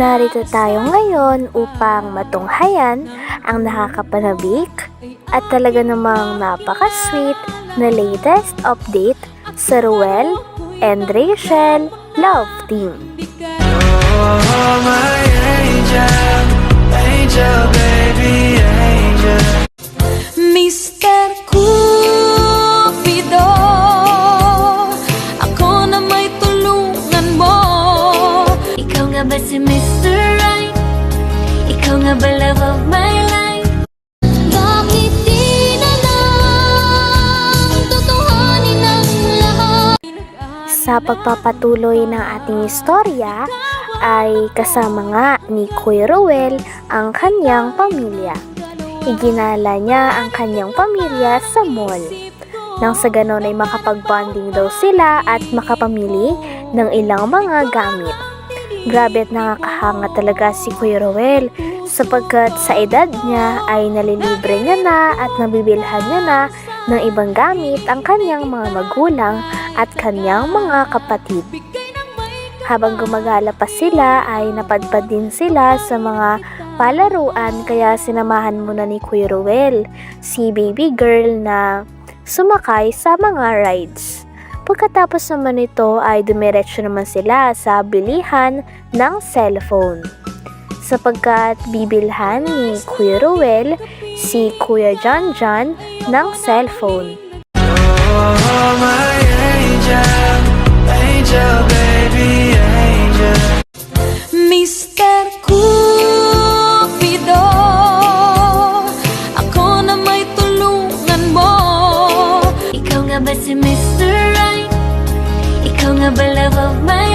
Narito tayo ngayon upang matunghayan ang nakakapanabik at talaga namang napaka-sweet na latest update sa Ruel and Rachel Love Team. Oh, my angel, Sa pagpapatuloy ng ating istorya ay kasama nga ni Kuya Ruel ang kanyang pamilya. Iginala niya ang kanyang pamilya sa mall. Nang sa ganon ay makapag-bonding daw sila at makapamili ng ilang mga gamit. Grabe at nakakahanga talaga si Kuya Ruel sapagkat sa edad niya ay nalilibre niya na at nabibilhan niya na ng ibang gamit ang kanyang mga magulang at kanyang mga kapatid. Habang gumagala pa sila ay napadpad din sila sa mga palaruan kaya sinamahan muna ni Kuya Ruel si baby girl na sumakay sa mga rides. Pagkatapos naman nito ay dumiretso naman sila sa bilihan ng cellphone. Sapagkat bibilhan ni Kuya Ruel si Kuya John John ng cellphone. Oh, my angel, angel, baby, angel. Mr. Cupido Ako na may tulungan mo Ikaw nga ba si Mr. Right? Ikaw nga ba love of my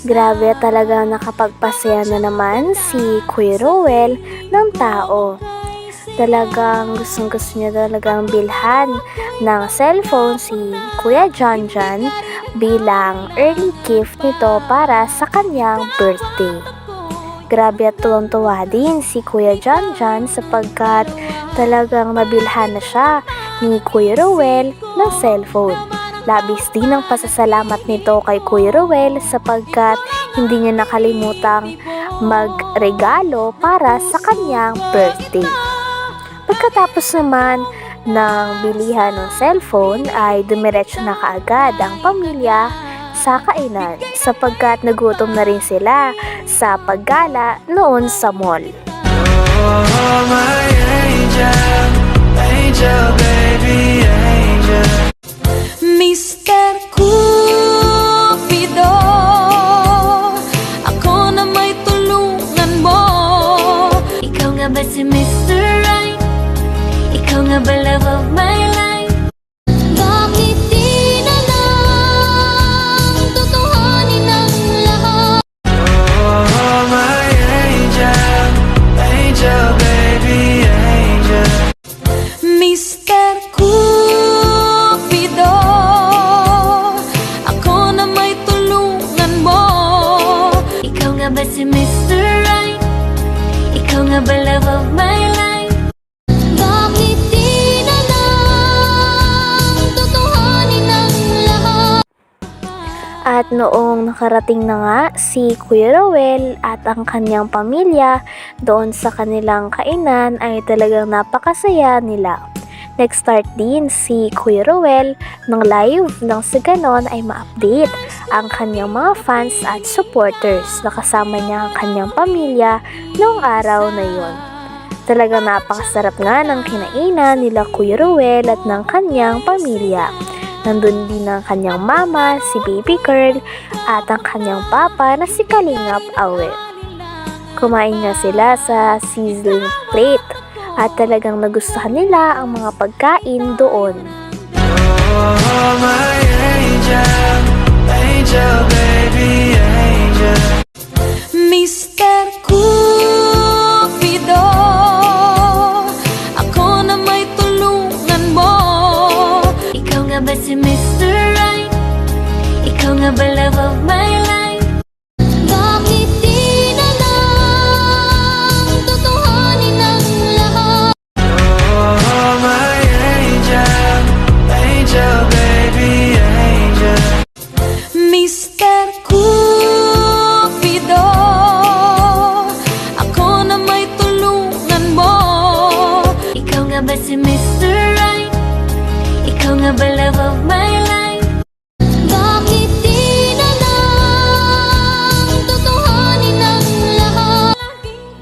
Grabe talaga nakapagpasaya na naman si Kuya Ruel ng tao. Talagang gustong gusto niya talagang bilhan ng cellphone si Kuya John John bilang early gift nito para sa kanyang birthday. Grabe at tuwang-tuwa din si Kuya John John sapagkat talagang nabilhan na siya ni Kuya Ruel ng cellphone. Labis din ang pasasalamat nito kay Kuya Ruel sapagkat hindi niya nakalimutang magregalo para sa kanyang birthday. Pagkatapos naman ng bilihan ng cellphone ay dumiretso na kaagad ang pamilya sa kainan sapagkat nagutom na rin sila sa paggala noon sa mall. Oh, my angel, angel, baby, angel. Mr. Cupido Ako na may tulungan mo Ikaw nga ba si Mr. Right? Ikaw nga ba love of my At noong nakarating na nga si Kuya Rowel at ang kanyang pamilya doon sa kanilang kainan ay talagang napakasaya nila. Nag-start din si Kuya Rowel ng live nang sa ganon ay ma-update ang kanyang mga fans at supporters na kasama niya ang kanyang pamilya noong araw na yon. Talagang napakasarap nga ng kinainan nila Kuya Ruel at ng kanyang pamilya. Nandun din ang kanyang mama, si baby girl, at ang kanyang papa na si Kalingap Awe. Kumain nga sila sa sizzling plate at talagang nagustuhan nila ang mga pagkain doon. Oh, my angel, angel, baby, angel. Ikaw nga ba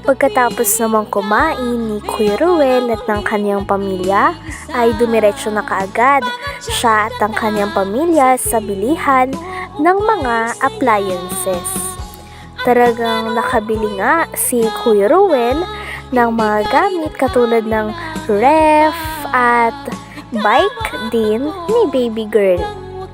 Pagkatapos naman kumain ni Kuya Ruel at ng kanyang pamilya, ay dumiretso na kaagad siya at ang kanyang pamilya sa bilihan ng mga appliances. Talagang nakabili nga si Kuya Ruel ng mga gamit katulad ng ref at bike din ni baby girl.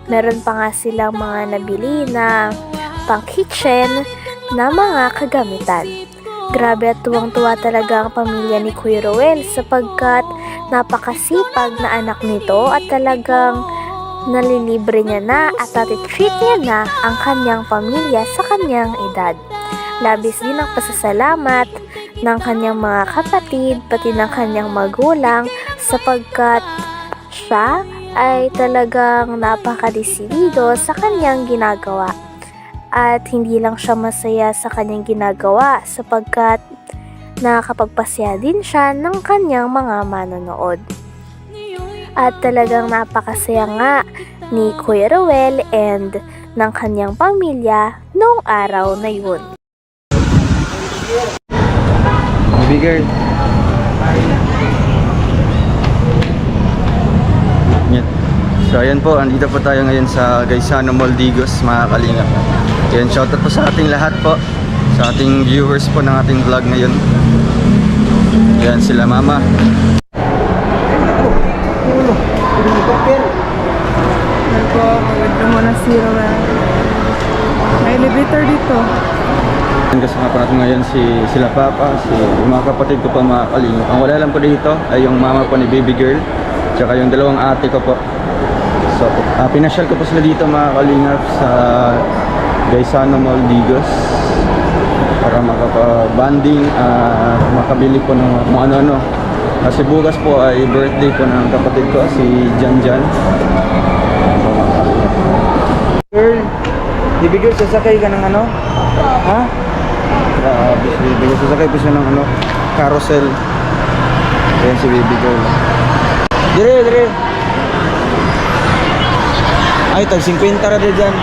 Meron pa nga silang mga nabili na pang kitchen na mga kagamitan. Grabe at tuwang-tuwa talaga ang pamilya ni Kuya Roel sapagkat napakasipag na anak nito at talagang nalilibre niya na at treat niya na ang kanyang pamilya sa kanyang edad. Labis din ang pasasalamat ng kanyang mga kapatid pati ng kanyang magulang sapagkat siya ay talagang napakadesidido sa kanyang ginagawa at hindi lang siya masaya sa kanyang ginagawa sapagkat nakakapagpasya din siya ng kanyang mga manonood. At talagang napakasaya nga ni Kuya Ruel and ng kanyang pamilya noong araw na yun. Baby girl. So ayan po, andito po tayo ngayon sa Gaisano Maldigos, mga kalingap. Ayan, shoutout po sa ating lahat po. Sa ating viewers po ng ating vlog ngayon. Ayan sila mama. Ito, maganda mo na zero na. May elevator dito. Kasama po natin ngayon si sila papa, si yung mga kapatid ko po mga kalingap. Ang wala lang po dito ay yung mama po ni baby girl. Tsaka yung dalawang ate ko po. So, uh, pinasyal ko po sila dito mga kalingap sa Gaisano Maldigos para makapag-banding, ah, makabili po ng kung ano-ano. Kasi bukas po ay birthday po ng kapatid ko, si Jan Jan. So, mga kalingap. Girl, baby girl, sasakay ka ng ano? Ha? Grabe si baby girl, sasakay po siya ng ano? Carousel. Ayan si baby girl. Dire, dire. Ay, tag 50 ra dyan.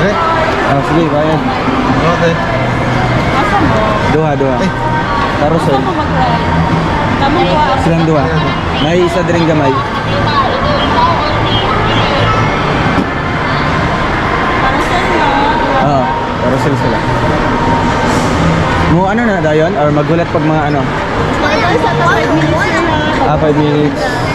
Dire? Ah, sige, bayad. Okay. Duha, duha. Carousel. Silang duha. May isa din gamay. Oo, carousel sila. Mo ano na dayon or magulat pag mga ano? Ah, 5 minutes. Sa. Ah, wala na,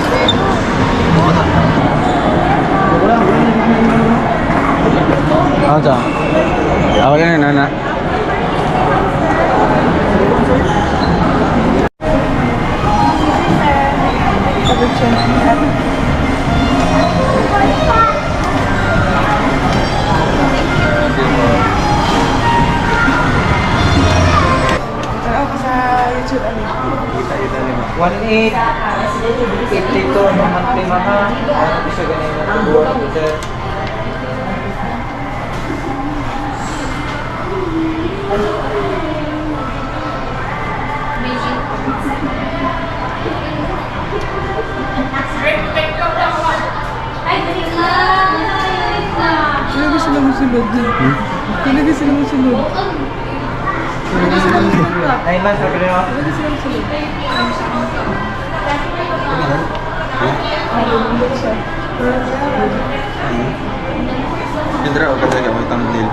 nana. Ano ako sa YouTube ano? 1.8 52 ang monthly mama ano ko siya ganyan na buwan ko siya Talaga sila masulod. Talaga sila masulod. 9 months sabi nyo Talaga sila masulod. Indra, o kasi may thumbnail.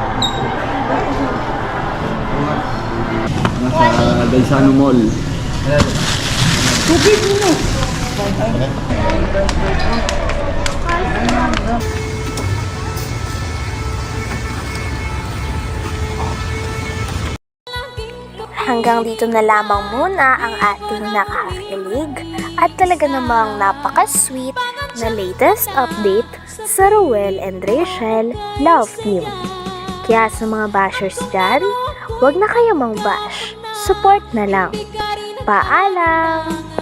Nasa Gaisano Mall. Tubig mo. Hanggang dito na lamang muna ang ating nakakilig at talaga namang napaka-sweet na latest update sa Ruel and Rachel Love Team. Kaya sa mga bashers dyan, huwag na kayo mang bash. Support na lang. Paalam!